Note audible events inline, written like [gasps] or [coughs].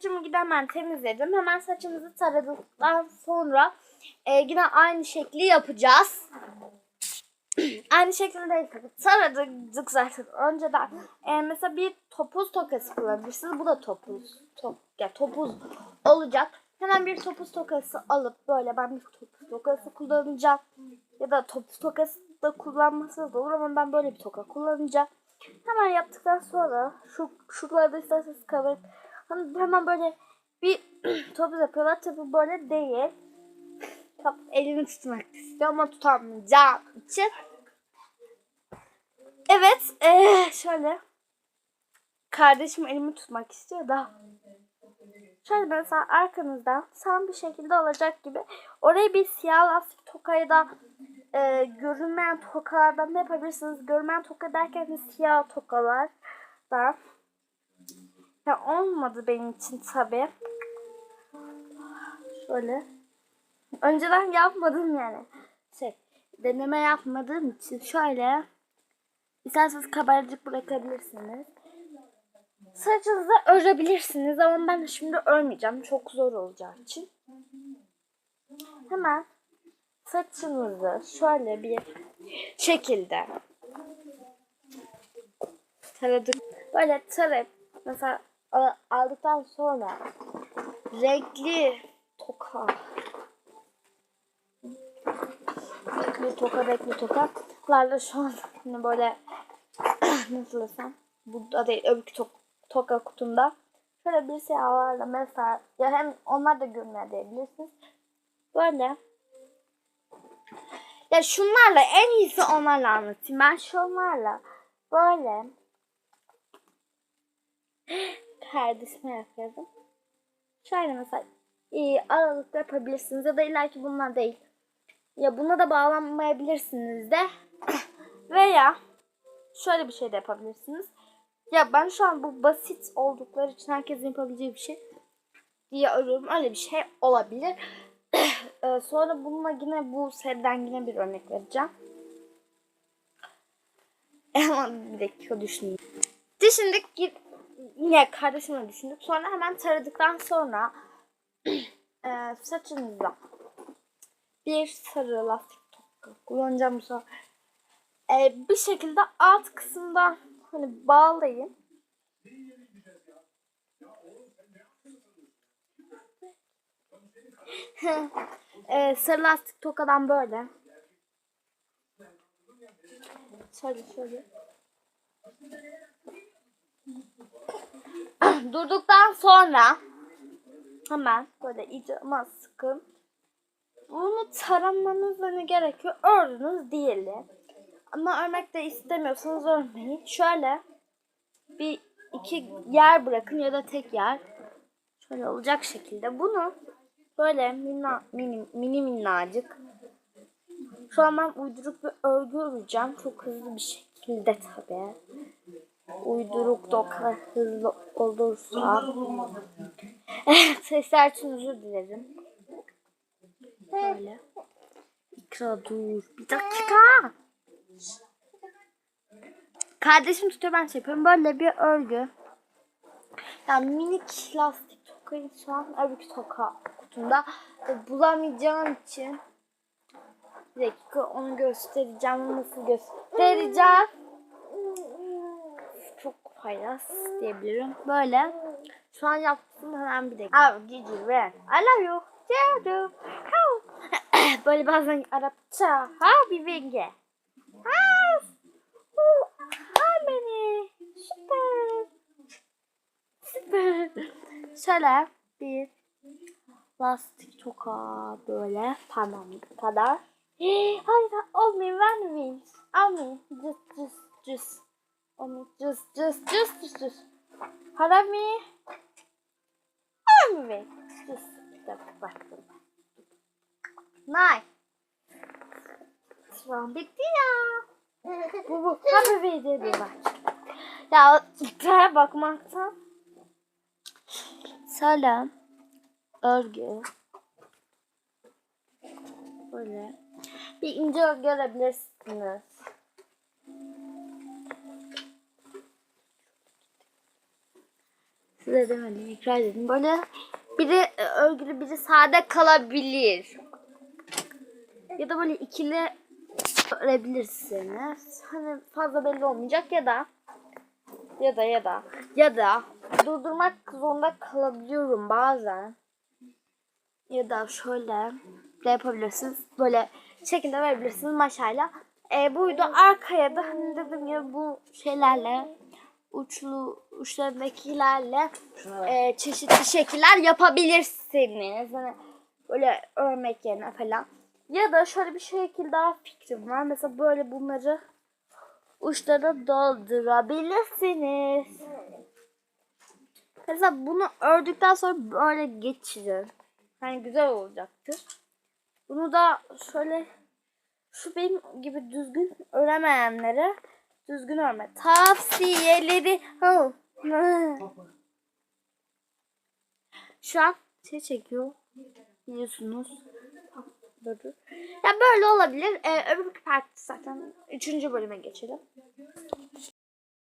giden hemen temizledim. Hemen saçımızı taradıktan sonra e, yine aynı şekli yapacağız. [clears throat] aynı şekilde. Taradık zaten önceden. E, mesela bir topuz tokası kullanabilirsiniz. Bu da topuz. Top, ya topuz olacak. Hemen bir topuz tokası alıp böyle ben bir topuz tokası kullanacağım. Ya da topuz tokası da kullanmasınız da olur ama ben böyle bir toka kullanacağım. Hemen yaptıktan sonra şu şuralarda isterseniz kavurup hani hemen böyle bir [clears throat] topuz yapıyorlar. Tabi böyle değil. Top elini tutmak istiyor ama tutamayacağım için. Evet, eee, şöyle. Kardeşim elimi tutmak istiyor da. Şöyle mesela arkanızdan tam bir şekilde olacak gibi oraya bir siyah lastik tokayı da e, görünmeyen tokalardan da yapabilirsiniz. Görünmeyen toka derken de siyah tokalar da. Ya olmadı benim için tabi. Şöyle. Önceden yapmadım yani. Şey, deneme yapmadığım için şöyle. İsterseniz kabarcık bırakabilirsiniz. Saçınızı örebilirsiniz ama ben şimdi örmeyeceğim. Çok zor olacağı için. Hemen saçınızı şöyle bir şekilde taradık. Böyle tarayıp mesela aldıktan sonra renkli toka. Renkli toka renkli tokalarla şu an hani böyle [clears throat] nasıl desem bu da değil öbür to toka kutumda. Şöyle bir siyahlarla mesela ya hem onlar da görünüyor diyebilirsiniz. Böyle. Ya şunlarla en iyisi onlarla anlatayım. Ben şunlarla böyle kardeşime yapıyordum şöyle mesela iyi aralıkta yapabilirsiniz ya da illaki bunlar değil ya buna da bağlanmayabilirsiniz de [coughs] veya şöyle bir şey de yapabilirsiniz. Ya ben şu an bu basit oldukları için herkesin yapabileceği bir şey diye arıyorum. Öyle bir şey olabilir. [coughs] Ee, Sonra bununla yine bu seriden yine bir örnek vereceğim. [coughs] Ama bir dakika düşüneyim. Düşündük y- yine kardeşimle düşündük. Sonra hemen taradıktan sonra [clears throat] e, saçınıza bir sarı lastik toka kullanacağım bu sefer. Ee, bir şekilde alt kısımda hani bağlayın. [laughs] ee, sarı lastik tokadan böyle. Şöyle şöyle. [clears throat] Durduktan sonra hemen böyle iyice ama sıkın. Bunu taramanız ne gerekiyor? Ördünüz diyelim. Ama örmek de istemiyorsanız örmeyin. Şöyle bir iki yer bırakın ya da tek yer. Şöyle olacak şekilde. Bunu böyle minna, mini, mini minnacık. Şu an ben uyduruk bir örgü öreceğim. Çok hızlı bir şekilde tabii. Uyduruk kadar hızlı olursa. Sesler için özür dilerim. Böyle. İkra dur. Bir dakika. Kardeşim tutuyor ben şey yapıyorum. Böyle bir örgü. Yani minik lastik tokayı şu an öbür toka kutumda e, bulamayacağım için bir dakika onu göstereceğim. Nasıl göstereceğim? Çok paylas diyebilirim. Böyle. Şu an yaptım hemen bir dakika. Abi Gigi ver. I love you. Canım. [coughs] Böyle bazen Arapça. Ha bir venge. Ha. Ha beni. Süper. Süper. Şöyle bir lastik toka böyle parmağım kadar. [gasps] Hayır olmuyor vermeyin. Almayın. Just just just. Olmuyor. Just just just just just. Harami. Harami. Just. Bir baktım. Nay. Şu an bitti ya. Bu bu. Happy video bir bak. Ya ipe bakmaktan. Selam. Örgü. Böyle. Bir ince örgü görebilirsiniz. Size demedim, ikrar dedim. Böyle biri e, örgülü, biri sade kalabilir. Ya da böyle ikili örebilirsiniz. Hani fazla belli olmayacak ya da ya da ya da ya da durdurmak zorunda kalabiliyorum bazen. Ya da şöyle de yapabilirsiniz. Böyle şekilde verebilirsiniz maşayla. E, buydu arkaya da hani dedim ya bu şeylerle uçlu uçlarındakilerle e, çeşitli şekiller yapabilirsiniz. Hani böyle örmek yerine falan. Ya da şöyle bir şekil daha fikrim var. Mesela böyle bunları uçlara doldurabilirsiniz. Mesela bunu ördükten sonra böyle geçirin. Hani güzel olacaktır. Bunu da şöyle şu benim gibi düzgün öremeyenlere düzgün örme tavsiyeleri. Ha. Şu an şey çekiyor. Biliyorsunuz. Ya böyle olabilir. Ee, öbür parti zaten üçüncü bölüme geçelim.